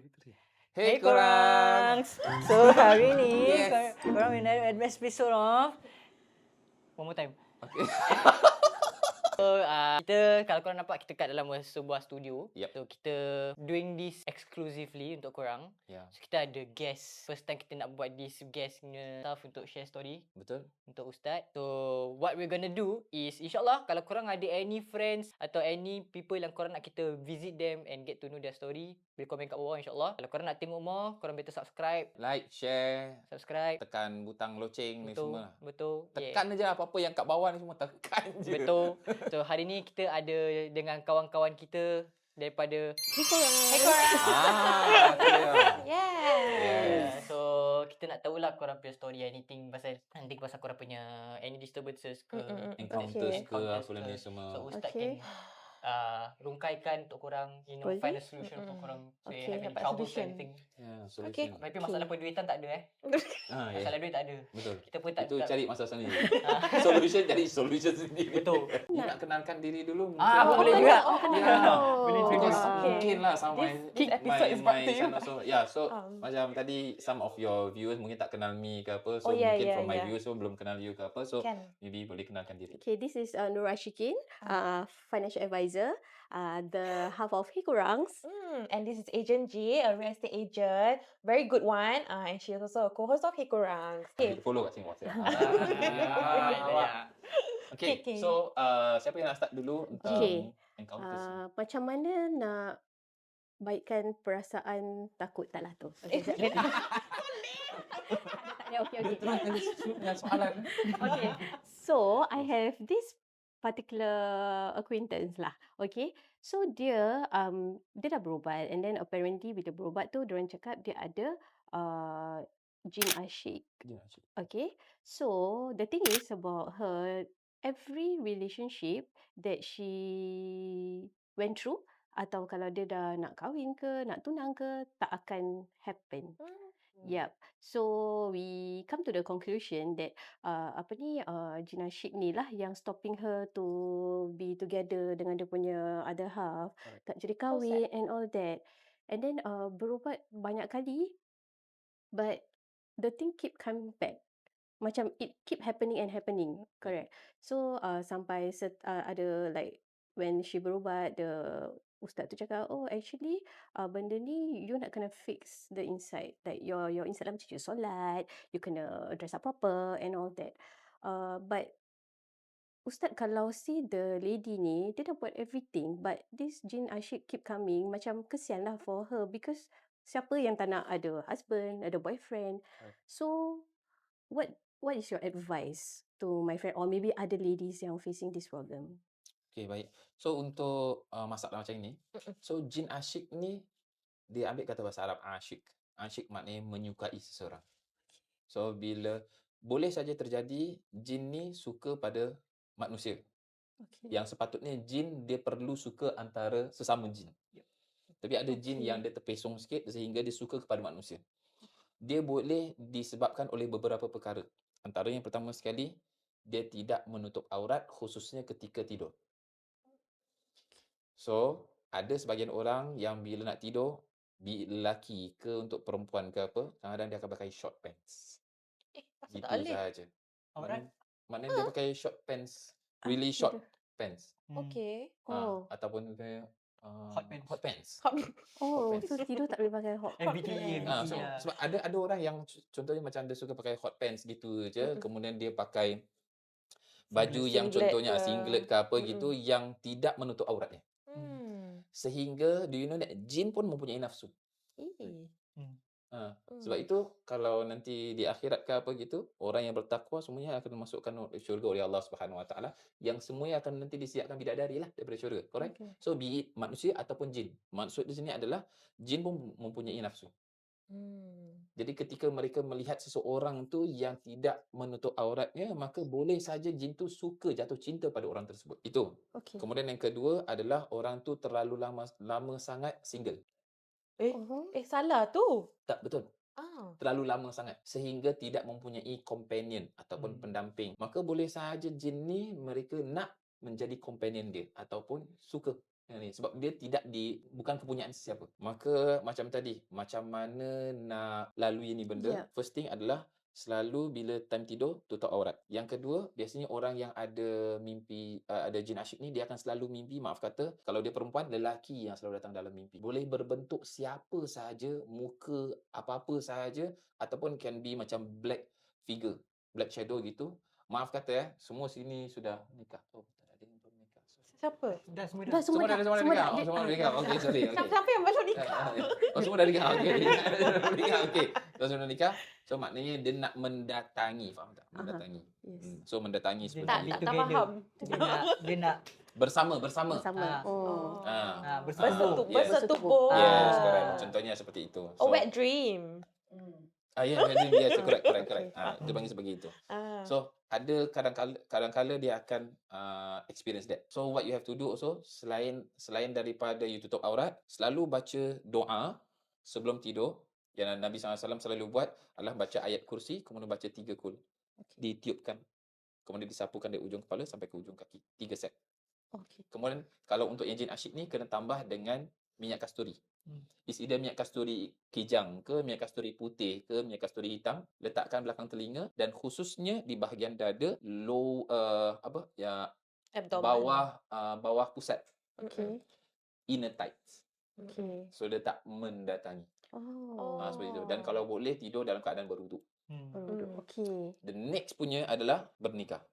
three. Hey korang. So hari ni Yes. yes. korang menarik episode of One more time. Okay. So uh, kita kalau korang nampak kita kat dalam sebuah studio. Yep. So kita doing this exclusively untuk korang. Ya, So kita ada guest. First time kita nak buat this guest punya stuff untuk share story betul. untuk ustaz. So what we're gonna do is insyaallah kalau korang ada any friends atau any people yang korang nak kita visit them and get to know their story, boleh komen kat bawah insyaallah. Kalau korang nak tengok more, korang better subscribe, Like, share, subscribe. tekan butang loceng ni Betul, semua. lah. betul. Tekan je apa-apa yang kat bawah ni semua tekan je. Betul. So hari ni kita ada dengan kawan-kawan kita daripada Hey korang. Hey korang. Ah, clear. Yeah. Yeah. So kita nak tahulah korang punya story anything pasal anything pasal korang punya any disturbances ke Mm, mm, mm. Encounters Okay. ke apa ke. semua. So ustaz Okay. can uh, rungkaikan untuk korang you know Boleh. find a solution Mm, untuk mm. korang so Okay, you have any dapat troubles Ya, Okay. solution. Tapi masalah penduitan tak ada eh. Ah, ya. Masalah duit tak ada. Betul. Kita pun tak Itu tak- cari masalah sendiri. Ah. solution cari solution sendiri. Betul. You nak kenalkan diri dulu mungkin. Ah, Oh, boleh juga. oh, oh, Ya. oh. Boleh juga. Okay. mungkin lah This- my, this episode my, is back my to you. son also. Yeah, so Um. macam tadi some of your viewers mungkin tak kenal me ke apa. So Oh, yeah, mungkin yeah, from my yeah. viewers so belum kenal you ke apa. So Kan. maybe boleh kenalkan diri. Okay, this is uh, Nur Ashikin, uh, financial advisor, uh, the half of Hikurangs. Mm, and this is Agent G, a real estate agent, very good one. Uh, and she is also a co-host of Hikurang. Okay. Okay, Follow kat sini WhatsApp. Ah, awak. Okay, Okay, okay. so uh, siapa yang nak start dulu tentang Okay. Uh, macam mana nak baikkan perasaan takut tak lah tu? Okay, okay, okay. Terus dengan soalan. Okay. So, I have this particular acquaintance lah. Okay. So, dia um dia dah berubat and then apparently bila berubat tu diorang cakap dia ada uh, jin asyik. Ya, cik. Okay. So, the thing is about her, every relationship that she went through atau kalau dia dah nak kahwin ke, nak tunang ke, tak akan happen. Yep. So we come to the conclusion that uh, apa ni uh, Jin Ashik ni lah yang stopping her to be together dengan dia punya other half, Correct. tak jadi sad. kahwin and all that. And then uh, berubat banyak kali but the thing keep coming back. Macam it keep happening and happening. Correct. So uh, sampai set, uh, ada like when she berubat the ustaz tu cakap oh actually uh, benda ni you nak kena fix the inside like your your inside lah macam you solat you kena dress up proper and all that. Uh, but ustaz kalau see the lady ni dia dah buat everything but this jin asyik keep coming macam kesian lah for her because siapa yang tak nak? Ada husband ada boyfriend. So what what is your advice to my friend or maybe other ladies yang facing this problem Okay, baik. So untuk uh, masalah macam ini, Mm-mm. so jin asyik ni dia ambil kata bahasa Arab asyik. Asyik maknanya menyukai seseorang. So bila boleh saja terjadi jin ni suka pada manusia. okay Yang sepatutnya jin dia perlu suka antara sesama jin. Tapi ada jin Okay. yang dia terpesong sikit sehingga dia suka kepada manusia. Dia boleh disebabkan oleh beberapa perkara. Antara yang pertama sekali, dia tidak menutup aurat khususnya ketika tidur. So, ada sebagian orang yang bila nak tidur, bi- lelaki ke untuk perempuan ke apa, kadang-kadang dia akan pakai short pants. Eh, Gitu tak boleh. saja. Aurat. Maknanya, maknanya dia pakai short pants, Ah, really short tidur. pants. Hmm. Okay. Ah, Oh. ataupun kayak uh, Hot pants. Hot pants. Oh, pants. so tidur tak boleh pakai hot, hot MBTI, pants. Ah, so, Ya. sebab ada ada orang yang c- contohnya macam dia suka pakai hot pants gitu je, Mm-mm. kemudian dia pakai baju Singlet. yang Singlet contohnya ke. singlet ke apa gitu Mm-mm. yang tidak menutup auratnya. Hmm. Sehingga do you know that jin pun mempunyai nafsu. Eh. Ha, sebab Hmm. itu kalau nanti di akhirat ke apa gitu, orang yang bertakwa semuanya akan dimasukkan syurga oleh Allah Subhanahu Wa Taala yang semuanya akan nanti disiapkan bidadari lah daripada syurga. Correct? Okay. So be it manusia ataupun jin. Maksud di sini adalah jin pun mempunyai nafsu. Hmm. Jadi ketika mereka melihat seseorang tu yang tidak menutup auratnya, maka boleh saja jin tu suka jatuh cinta pada orang tersebut. Itu. Okay. Kemudian yang kedua adalah orang tu terlalu lama lama sangat single. Eh, Oh. eh salah tu. Tak betul. Ah. Terlalu lama sangat sehingga tidak mempunyai companion ataupun Hmm. pendamping. Maka boleh saja jin ni mereka nak menjadi companion dia ataupun suka ni sebab dia tidak di bukan kepunyaan sesiapa. Maka macam tadi, macam mana nak lalui ni benda? Yep. First thing adalah selalu bila time tidur tutup aurat. Yang kedua, biasanya orang yang ada mimpi uh, ada jin asyik ni dia akan selalu mimpi, maaf kata, kalau dia perempuan lelaki yang selalu datang dalam mimpi. Boleh berbentuk siapa sahaja, muka apa-apa sahaja ataupun can be macam black figure, black shadow gitu. Maaf kata eh, semua sini sudah nikah. Oh, tak ada yang belum nikah. Sorry. Siapa? Dah semua Dah semua dah, semua dah semua dah. Oh, Dia- semua dah ah, nikah. Okey, sorry. Siapa, Okey. siapa yang belum nikah? Ah, ah, Oh, semua dah nikah. Okey. Dah nikah. Okey. So, semua dah nikah. So, maknanya dia nak mendatangi. Faham tak? Mendatangi. Yes. Hmm. So, mendatangi Dia seperti Tak, tak, tak faham. Dia nak dia nak Bersama, bersama. Bersama. Ah. Oh. Ah. ah, Bersetubuh. bersatu. Yes. Bersetubuh. Yes, Ah. correct. Contohnya seperti itu. A wet dream. Ah, yeah, wet dream. Yes, correct, correct, correct. Ah, dia panggil sebagai itu. Ah. So ada kadang-kala kadang-kala dia akan uh, experience that. So what you have to do also selain selain daripada you tutup aurat, selalu baca doa sebelum tidur. Yang Nabi SAW selalu buat adalah baca ayat kursi, kemudian baca tiga kul. Ditiupkan. Kemudian disapukan dari ujung kepala sampai ke ujung kaki. Tiga set. Okay. Kemudian kalau untuk yang jin asyik ni kena tambah dengan minyak kasturi. Hmm. Is either minyak kasturi kijang ke, minyak kasturi putih ke, minyak kasturi hitam, letakkan belakang telinga dan khususnya di bahagian dada low uh, apa ya Abdomen. bawah uh, bawah pusat Okay. inner thighs. Okay. So dia tak mendatangi. Oh. Ah seperti itu. Dan kalau boleh tidur dalam keadaan berwuduk. Hmm. Berwuduk. Hmm. Okay. The next punya adalah bernikah.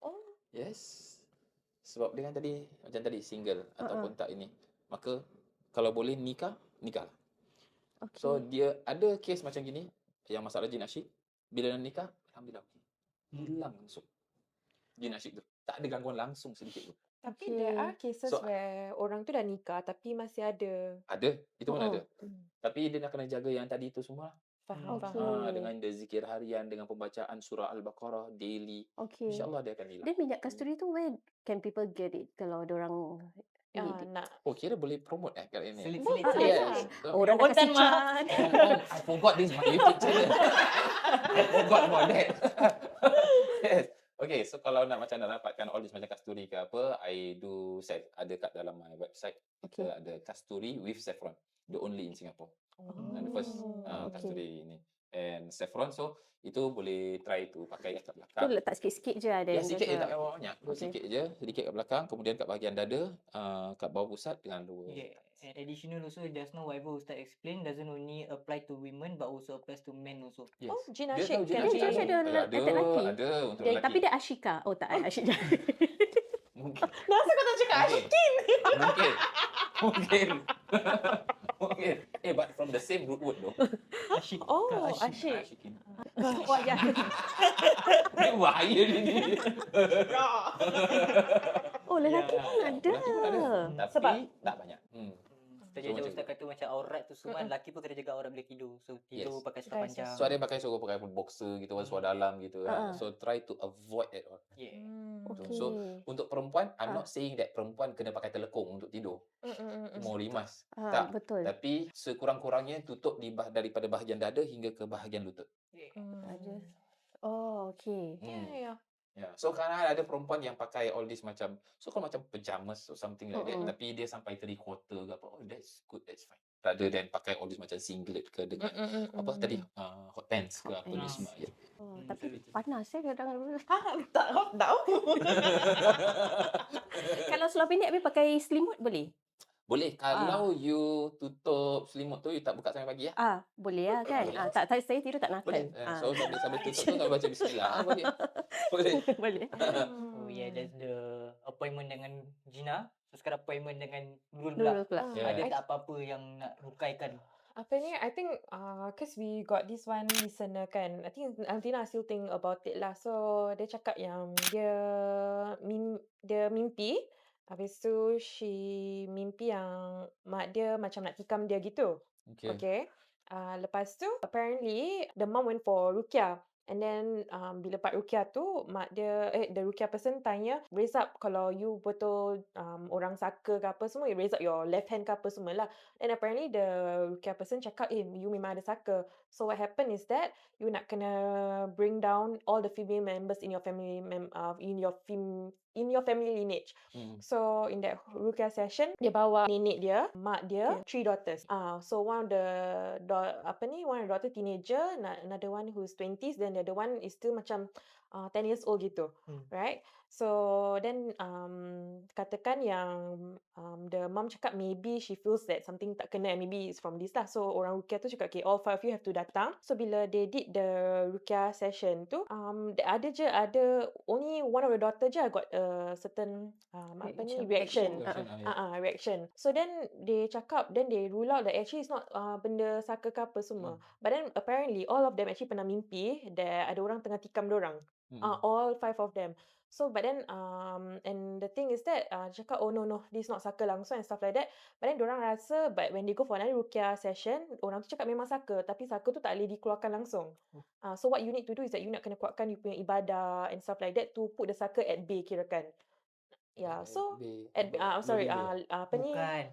Oh. Yes. Sebab dia kan tadi macam tadi single Uh-uh. ataupun tak ini. Maka kalau boleh nikah, nikah. Okay. So dia ada kes macam gini yang masalah jin asyik. Bila nak nikah, alhamdulillah okey. Hilang langsung. Jin asyik tu. Tak ada gangguan langsung sedikit pun. Tapi Okay. there are cases So- where orang tu dah nikah tapi masih ada. Ada, itu pun Oh. ada. Hmm. Tapi dia nak kena jaga yang tadi tu semua. Faham, Okay. faham. Ha, dengan dia zikir harian, dengan pembacaan surah Al-Baqarah daily. okay. InsyaAllah dia akan hilang. Then minyak kasturi tu where can people get it kalau orang Nak. Oh, kira boleh promote eh kat ini. Selit-selit. Ah, selit. Yes. Uh, Orang dah Promotan kasi mah. can. Oh, oh, I forgot this my YouTube channel. I forgot about that. yes. Okay, so kalau nak macam nak dapatkan all this macam kasturi ke apa, I do set ada kat dalam my website. Okay. Kita ada kasturi with saffron. The only in Singapore. And the first Oh, uh, okay. kasturi ini. And saffron so itu boleh try tu pakai kat Tu belakang. letak sikit-sikit je ada. Ya sikit je tak payah banyak. Okay. Sikit je, sedikit kat belakang, kemudian kat bahagian dada, uh, kat bawah pusat dengan lower. Yeah. And additional also, just now whatever Ustaz explain doesn't only apply to women but also applies to men also. Yes. Oh, jin Dia asyik tahu jin asyik. asyik ada Ada, lelaki? ada untuk Dia- lelaki. Tapi dia Ashika. Oh tak, Ashika. Mungkin. Nasa kau tak cakap asyikin? Mungkin. Mungkin. Mungkin. Eh, but from the same root word though. Asyik. Oh, ke asyik. Asyikin. Wah, ya. Ini bahaya ni. ni. Oh, lelaki Ya, pun ada. Lelaki pun ada. Tapi Sebab- tak banyak. Hmm. Tadi So, Ustaz kata macam aurat tu semua, Mm-mm. lelaki pun kena jaga aurat bila tidur. So tidur Yes. pakai seluar panjang. So ada yang pakai suruh pakai boxer gitu kan, seluar dalam gitu kan. Ah. So try to avoid that all. Yeah. Hmm. Okay. So, Untuk perempuan, I'm Ah. not saying that perempuan kena pakai telekung untuk tidur. Mm, mm, mm, mm. Mau rimas. Ah, tak. betul. Tapi sekurang-kurangnya tutup di bah- daripada bahagian dada hingga ke bahagian lutut. Hmm. Ada. Oh, okay. Ya, Hmm. ya. Yeah. So kadang ada perempuan yang pakai all this macam so kalau macam pajamas or something like that Mm-mm. tapi dia sampai three quarter ke apa oh that's good that's fine. Rather than pakai all this macam singlet ke dengan Mm, mm, mm, apa tadi uh, hot pants ke Hot apa ni semua ya. Oh, Hmm, tapi panas eh kadang Ha, tak tahu. tahu. Kalau seluar pendek habis pakai selimut boleh? Boleh kalau you tutup selimut tu you tak buka sampai pagi ya. Ah, boleh lah kan? Boleh. Ah, tak, tak saya tidur tak nakal. Boleh. Eh, Ah. So sambil sambil tutup tu kalau baca bismillah ah, boleh. Boleh. boleh. Oh yeah, that's the appointment dengan Gina. So sekarang appointment dengan Nurul pula. Dulu pula. Ah, Yeah. Ada tak apa-apa yang nak rukaikan? Apa ni? I think uh, cause we got this one listener kan. I think Altina still think about it lah. So dia cakap yang dia mim, dia mimpi. Habis tu she mimpi yang mak dia macam nak tikam dia gitu. Okay. Okay. Uh, lepas tu apparently the mom went for rukia. And then um, bila part rukia tu mak dia eh the rukia person tanya raise up kalau you betul um, orang saka ke apa semua you raise up your left hand ke apa semua lah. And apparently the rukia person cakap eh you memang ada saka. So what happened is that you nak kena bring down all the female members in your family mem- uh, in your fem- in your family lineage. Mm. So in that ruqyah session, dia bawa nenek dia, mak dia, Okay. three daughters. Ah, so one of the do- apa ni, one of the daughter teenager, na- another one who's 20s, then the other one is still macam uh, 10 years old gitu, Hmm. right? So then um, katakan yang um, the mom cakap maybe she feels that something tak kena and maybe it's from this lah. So orang ruqyah tu cakap okay all five of you have to datang. So bila they did the ruqyah session tu, um, the ada je ada only one of the daughter je got a certain um, apa ni Reaction. Reaction, Ah ah, ya. uh, reaction. So then they cakap then they rule out that actually it's not uh, benda saka ke apa semua. Hmm. But then apparently all of them actually pernah mimpi that ada orang tengah tikam dorang. Mm. Uh, all five of them. So but then um and the thing is that uh cakap oh no no this not saka langsung and stuff like that. But then dorang rasa but when they go for another ruqyah session orang tu cakap memang saka tapi saka tu tak boleh dikeluarkan langsung. Uh, so what you need to do is that you nak kena kuatkan you punya ibadah and stuff like that to put the saka at bay kirakan. Yeah, so They- at uh, I'm sorry bay. uh, apa ni Bukan.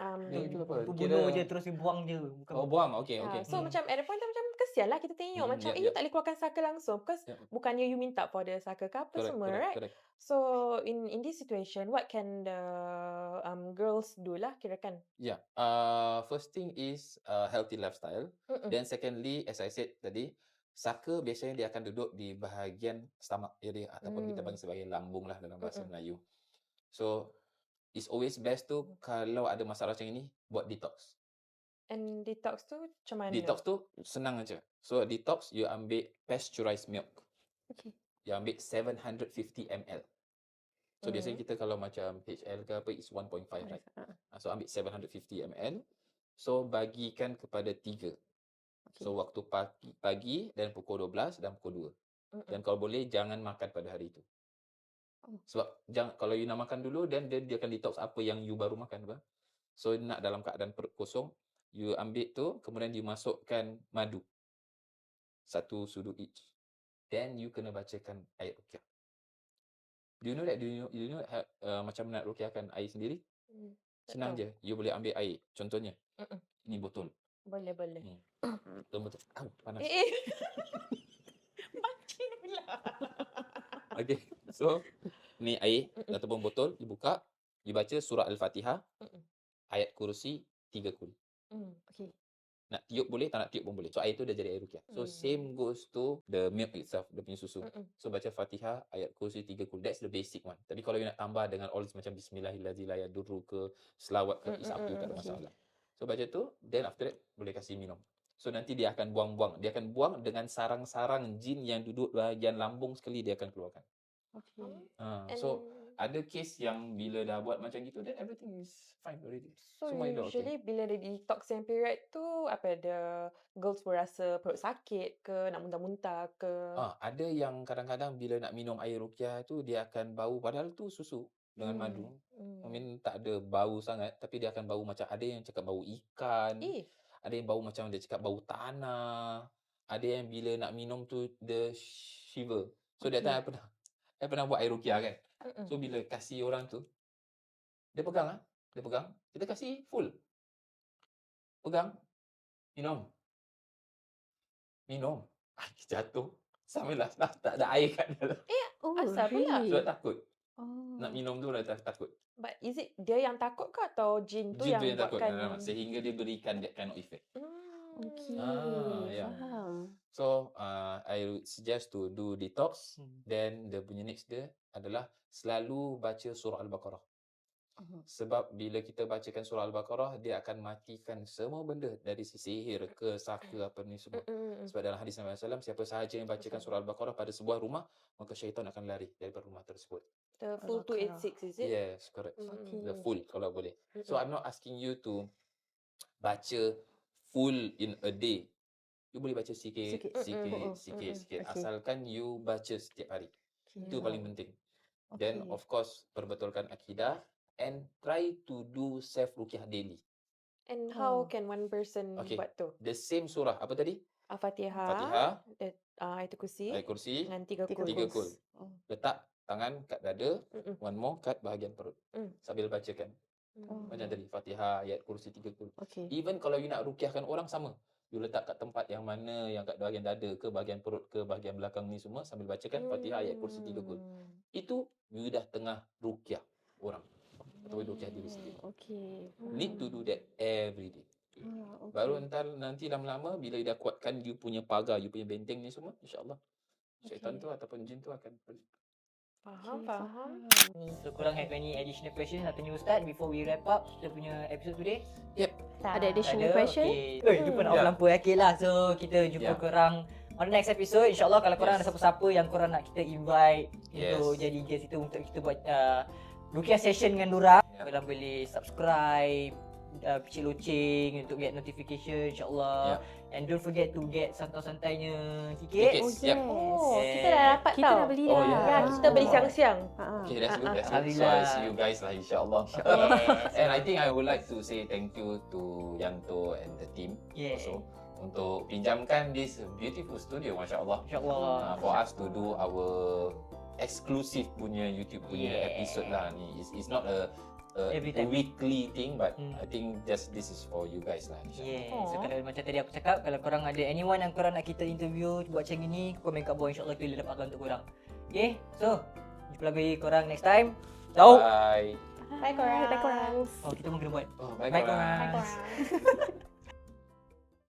um Dia tu apa? Tu Kira- bunuh je terus dia buang je. Bukan Oh, buang. Okay, Ah, okay. so Hmm. macam at the point time macam kesian lah kita tengok Hmm, macam yep, eh yep. tak boleh keluarkan saka langsung because Yep. bukannya you minta for the saka ke apa Correct, semua correct, right correct. so in in this situation what can the um girls do lah kirakan Yeah. Uh, first thing is uh, healthy lifestyle. Mm-mm. Then secondly, as I said tadi, saka biasanya dia akan duduk di bahagian stomach area ataupun kita Hmm. panggil sebagai lambung lah dalam bahasa Mm-mm. Melayu. So, it's always best tu kalau ada masalah macam ini, buat detox. And detox tu macam mana Detox tu senang aja. So, detox you ambil pasteurized milk. Okay. You ambil 750 ml. So, biasanya Mhm. kita kalau macam HL ke apa, is 1.5 right? Ah, Ah, So, ambil 750 ml. So, bagikan kepada tiga. okay. So, waktu pagi, pagi dan pukul 12 dan pukul 2. Mm-mm. Dan kalau boleh, jangan makan pada hari itu. Oh. Sebab jangan, kalau you nak makan dulu, then dia, dia akan detox apa yang you baru makan. Apa? So, nak dalam keadaan perut kosong, you ambil tu, kemudian you masukkan madu. Satu sudu each. Then, you kena bacakan ayat rukyah. Do you know that? Do you know, you know ha- uh, macam nak rukyahkan air sendiri? Hmm, Senang je. You boleh ambil air. Contohnya, Mm-mm. ini botol. boleh boleh Hmm. Betul-betul. Au, panas. eh, eh. mancing pula Okay. So, ni air Mm-mm. ataupun botol, dibuka, dibaca surah Al-Fatihah, Mm-mm. ayat kursi, tiga kul. Hmm. Okay. Nak tiup boleh, tak nak tiup pun boleh. So, air tu dah jadi air rukyah. So, Hmm. same goes to the milk itself, dia punya susu. Mm-mm. So, baca Fatihah, ayat kursi, tiga kul. That's the basic one. Tapi kalau you nak tambah dengan all this macam Bismillahirrahmanirrahim ke, selawat ke, it's up to you, tak ada masalah. So, baca tu, then after that, boleh kasih minum. So, nanti dia akan buang-buang. Dia akan buang dengan sarang-sarang jin yang duduk bahagian lambung sekali, dia akan keluarkan. Okay. Ha, and so, ada case yang bila dah buat macam gitu, then everything is fine already. So Semua elok, okay. usually bila dia detoxing period tu apa the girls will rasa perut sakit ke nak muntah-muntah ke Ah, ada yang kadang-kadang bila nak minum air rukyah tu dia akan bau padahal tu susu dengan Hmm, madu. hmm. I mean tak ada bau sangat tapi dia akan bau macam ada yang cakap bau ikan, eh ada yang bau macam dia cakap bau tanah, ada yang bila nak minum tu the shiver. So that Okay. time I pernah I pernah buat air rukyah kan. mm-mm. So bila kasih orang tu dia pegang ah, dia pegang, kita kasih full. Pegang, minum. Minum. Ah, jatuh. Samalah tak, tak ada air kat dalam. Oh, Asal pula? Sebab takut. Oh. Nak minum tu dah tak- takut. but is it dia yang takut ke atau jin tu Jin yang tu yang takut. buatkan Alamak, sehingga dia berikan that kind of effect. Hmm. Okay. Ah, ya. Faham. So, uh, I would suggest to do detox. Hmm. Then, the punya next dia adalah selalu baca surah Al-Baqarah. Mhm. Sebab bila kita bacakan surah Al-Baqarah, dia akan matikan semua benda dari si sihir ke saka apa ni semua. Sebab dalam hadis Nabi SAW, siapa sahaja yang bacakan surah Al-Baqarah pada sebuah rumah, maka syaitan akan lari daripada rumah tersebut. the full Al-Baqarah. 286 is it Yes, correct. Mm-mm. The Okay. full kalau boleh. So. I'm not asking you to baca full in a day. You boleh baca sikit, Sikit. sikit, Mm-mm, sikit, mm-mm, sikit. okay. Asalkan you baca setiap hari. Okay. Itu paling penting. Then Okay. of course perbetulkan akidah and try to do self ruqyah daily. and how Oh. can one person Okay. buat tu The same surah apa tadi? Al-Fatihah Fatihah, the, uh, ayat kursi ayat kursi, dengan tiga kul Tiga kul. Oh. letak tangan kat dada, Mm-mm. one more kat bahagian perut. Mm. Sambil bacakan. Mm. Macam tadi Fatihah, ayat kursi tiga kul. Okay. Even kalau you nak rukyahkan orang sama. You letak kat tempat yang mana, yang kat bahagian dada ke, bahagian perut ke, bahagian belakang ni semua sambil bacakan Fatihah ayat kursi tiga kul. Hmm. Itu you dah tengah ruqyah orang. Atau ruqyah diri sendiri. Hmm, okey. Need to do that every day. Ah, okey. Baru entar nanti lama-lama bila dah kuatkan you punya pagar, you punya benteng ni semua, insya-Allah syaitan Okey. tu ataupun jin tu akan pergi. Faham, faham. So korang have any additional questions atau new start before we wrap up kita punya episode today? Ada Tak additional question? Okay. Eh, jumpa nak Ya. lampu okay lah. So kita jumpa Ya. korang on the next episode. InsyaAllah kalau korang Yes. ada siapa-siapa yang korang nak kita invite Yes. untuk jadi guest kita untuk kita buat uh, Rukiah session dengan dorang. Ya. Korang boleh subscribe, uh, picit loceng untuk get notification insyaAllah. And don't forget to get santai-santainya tiket. Oh, Yes, yes. yep. Oh, Yeah. kita dah dapat Kita tau. dah beli Oh, dah. ya. Ya, kita beli Oh. siang-siang. Ah, ah. Okay, that's good. Ah, That's ah. good. So I see you guys lah, insya-Allah. Yes. And I think I would like to say thank you to Yanto and the team Yeah. also untuk pinjamkan this beautiful studio, masya-Allah. InsyaAllah. Uh, for us to do our exclusive punya YouTube punya Yeah. episode lah ni. It's, it's not a, a, Every a time. weekly thing, but Hmm. I think just this is for you guys lah. Yeah. So Aw. kalau macam tadi aku cakap kalau korang ada anyone yang korang nak kita interview buat macam ni komen kat bawah insyaAllah kita dapatkan untuk korang. Okay. So jumpa lagi korang next time. Ciao. Bye. Bye korang. Bye korang. Oh kita pun kena buat. Oh, bye, Bye, korang. korang. Bye korang.